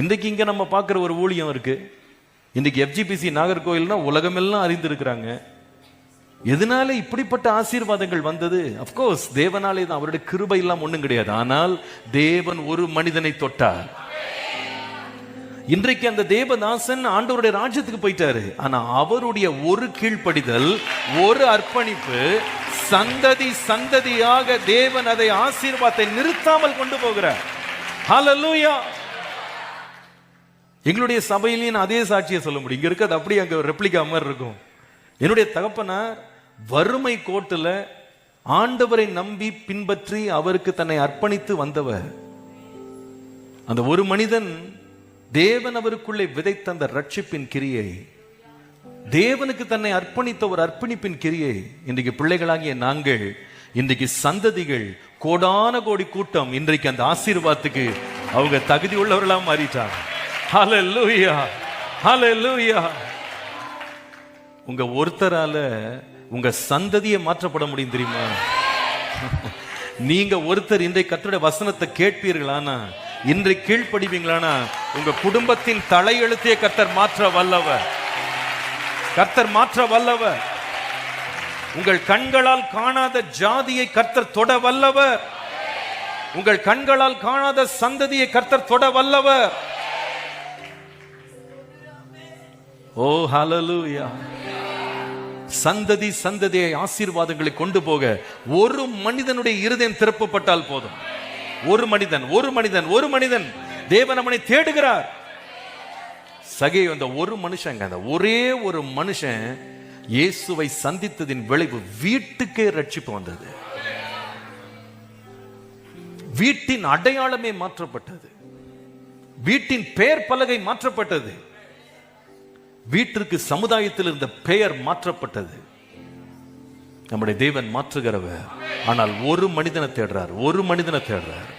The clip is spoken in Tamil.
இன்றைக்கு இங்கே நம்ம பார்க்குற ஒரு ஊழியம் இருக்கு. இன்னைக்கு எஃப்ஜிபிசி நாகர்கோயில்னா உலகமெல்லாம் அறிந்திருக்கிறாங்க. எதனால இப்படிப்பட்ட ஆசீர்வாதங்கள் வந்தது? அப்கோர்ஸ் தேவனாலே தான். அவருடைய கிருபை எல்லாம் ஒன்றும் கிடையாது. ஆனால் தேவன் ஒரு மனிதனை தொட்டார். இன்றைக்கு அந்த தேவதாசன் ஆண்டவருடைய ராஜ்யத்துக்கு போயிட்டாரு. ஆனா அவருடைய ஒரு கீழ்ப்படிதல் ஒரு அர்ப்பணிப்பு சந்ததி சந்ததியாக தேவன் அதை ஆசீர்வாதத்தை நிறுத்தாமல் கொண்டு போகிறார். ஹalleluya எங்களுடைய சபையிலையும் அதே சாட்சியை சொல்ல முடியும். இங்க இருக்கிறது அப்படி அங்க ரெப்ளிகா மாதிரி இருக்கும். என்னுடைய தகப்பனார் வறுமை கோட்டுல ஆண்டவரை நம்பி பின்பற்றி அவருக்கு தன்னை அர்ப்பணித்து வந்தவர். அந்த ஒரு மனிதன் தேவன் அவருக்குள்ளே விதைத்த அந்த ரட்சிப்பின் கிரியை தேவனுக்கு தன்னை அர்ப்பணித்த ஒரு அர்ப்பணிப்பின் கிரியை இன்றைக்கு பிள்ளைகளாகிய நாங்கள் இன்றைக்கு சந்ததிகள் கோடான கோடி கூட்டம் இன்றைக்கு அந்த ஆசீர்வாதத்துக்கு அவங்க தகுதி உள்ளவர்களாக மாறிட்டாங்க. ஹalleluya ஹalleluya உங்க ஒருத்தரால உங்க சந்ததியை மாற்றப்பட முடியும் தெரியுமா? நீங்க ஒருத்தர் இன்றைக்கு கர்த்தருடைய வசனத்தை கேட்பீர்களானா? இன்றை கீழ்ப்படிவீங்களானா? உங்க குடும்பத்தின் தலையெழுத்தையே கத்தர் மாற்ற வல்லவர். கர்த்தர் மாற்ற வல்லவர். உங்கள் கண்களால் காணாத ஜாதியை கர்த்தர் தொட வல்லவர். உங்கள் கண்களால் காணாத சந்ததியை கர்த்தர் தொட வல்லவர். ஓ ஹலலூயா சந்ததி சந்ததியை ஆசீர்வாதங்களை கொண்டு போக ஒரு மனிதனுடைய இருதயம் திறப்பப்பட்டால் போதும். ஒரு மனிதன் ஒரு மனிதன் ஒரு மனிதன். தேவன் அவனை தேடுகிறார். சகை அந்த ஒரு மனுஷங்க அந்த ஒரே ஒரு மனுஷன் இயேசுவை சந்தித்ததின் விளைவு வீட்டுக்கே ரட்சிப்பு வந்தது. வீட்டின் அடையாளமே மாற்றப்பட்டது. வீட்டின் பெயர் பலகை மாற்றப்பட்டது. வீட்டிற்கு சமுதாயத்தில் இருந்த பெயர் மாற்றப்பட்டது. நம்முடைய தேவன் மாற்றுகிறவர். ஆனால் ஒரு மனிதனை தேடுறார். ஒரு மனிதனை தேடுறார்.